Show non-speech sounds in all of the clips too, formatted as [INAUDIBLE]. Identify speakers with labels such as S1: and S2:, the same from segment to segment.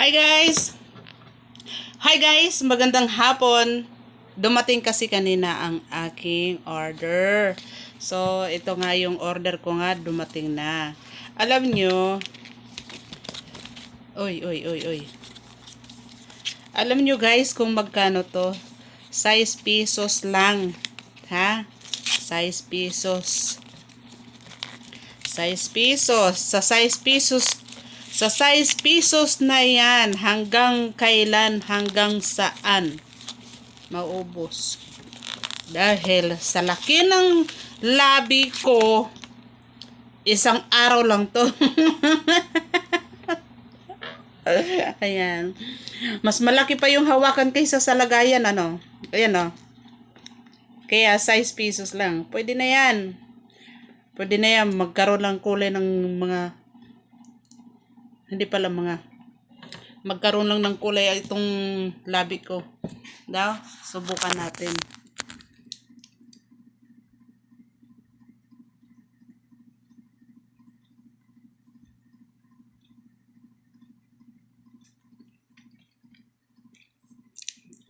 S1: Hi guys! Hi guys! Magandang hapon! Dumating kasi kanina ang aking order. So, ito nga yung order ko nga, dumating na. Alam nyo, Oy, oy, oy, oy. Alam nyo guys kung magkano to? Size pesos lang. Ha? Size pesos. Size pesos. Sa size pesos sa size pesos na yan, hanggang kailan, hanggang saan maubos. Dahil sa laki ng labi ko, isang araw lang to. [LAUGHS] Ayan. Mas malaki pa yung hawakan kaysa sa lagayan, ano? Ayan, oh. Kaya size pesos lang. Pwede na yan. Pwede na yan. Magkaroon lang kulay ng mga hindi pala mga magkaroon lang ng kulay itong labi ko. Daw, subukan natin.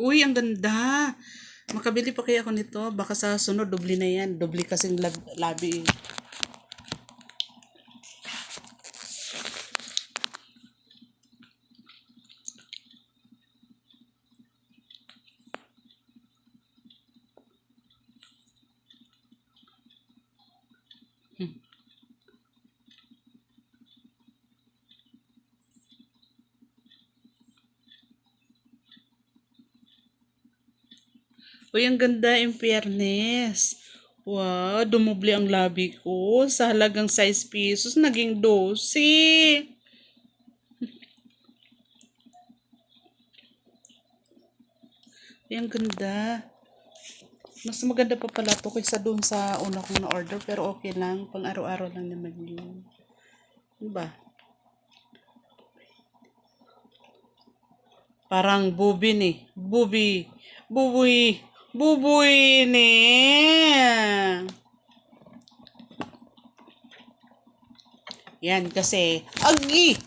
S1: Uy, ang ganda. Makabili pa kaya ako nito. Baka sa sunod, doble na yan. Doble kasing lab- labi. Eh. Uy, ang ganda in fairness. Wow, dumubli ang labi ko. Sa halagang 6 pesos, naging 12. Uy, ang ganda. Mas maganda pa pala to kaysa doon sa una kong na-order. Pero okay lang. Pang araw-araw lang naman yun. Diba? Parang bubi ni. Bubi. Bubuy. Bubuy ni. Yan kasi. Agi!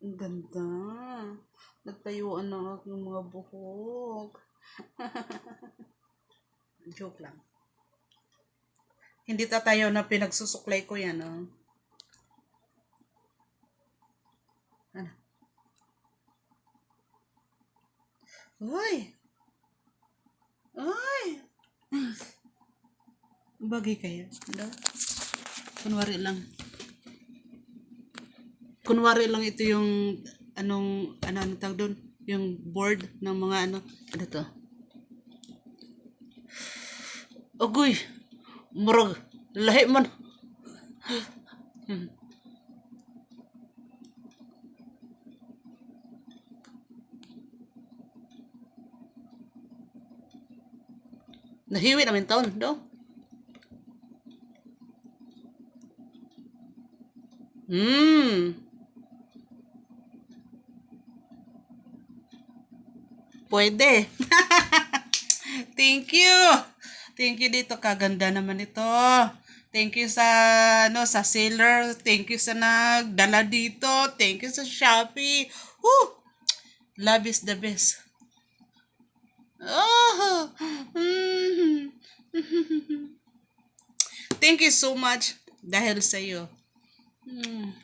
S1: Ang ganda. Nagtayuan ng aking mga buhok. [LAUGHS] Joke lang. Hindi tatayo na pinagsusuklay ko yan, oh. Ano? Uy! Uy! Bagay kayo. Ano? Kunwari lang. Kunwari lang ito yung anong, ano, ano tawag doon? Yung board ng mga ano. Ano to? Agoy! Murag, lahi man. Hmm. Nahiwi namin taon, do? Hmm. Pwede. [LAUGHS] Thank you. Thank you dito. Kaganda naman ito. Thank you sa no sa seller. Thank you sa nagdala dito. Thank you sa Shopee. Woo! Love is the best. Oh. Mm. [LAUGHS] Thank you so much dahil sa iyo. Mm.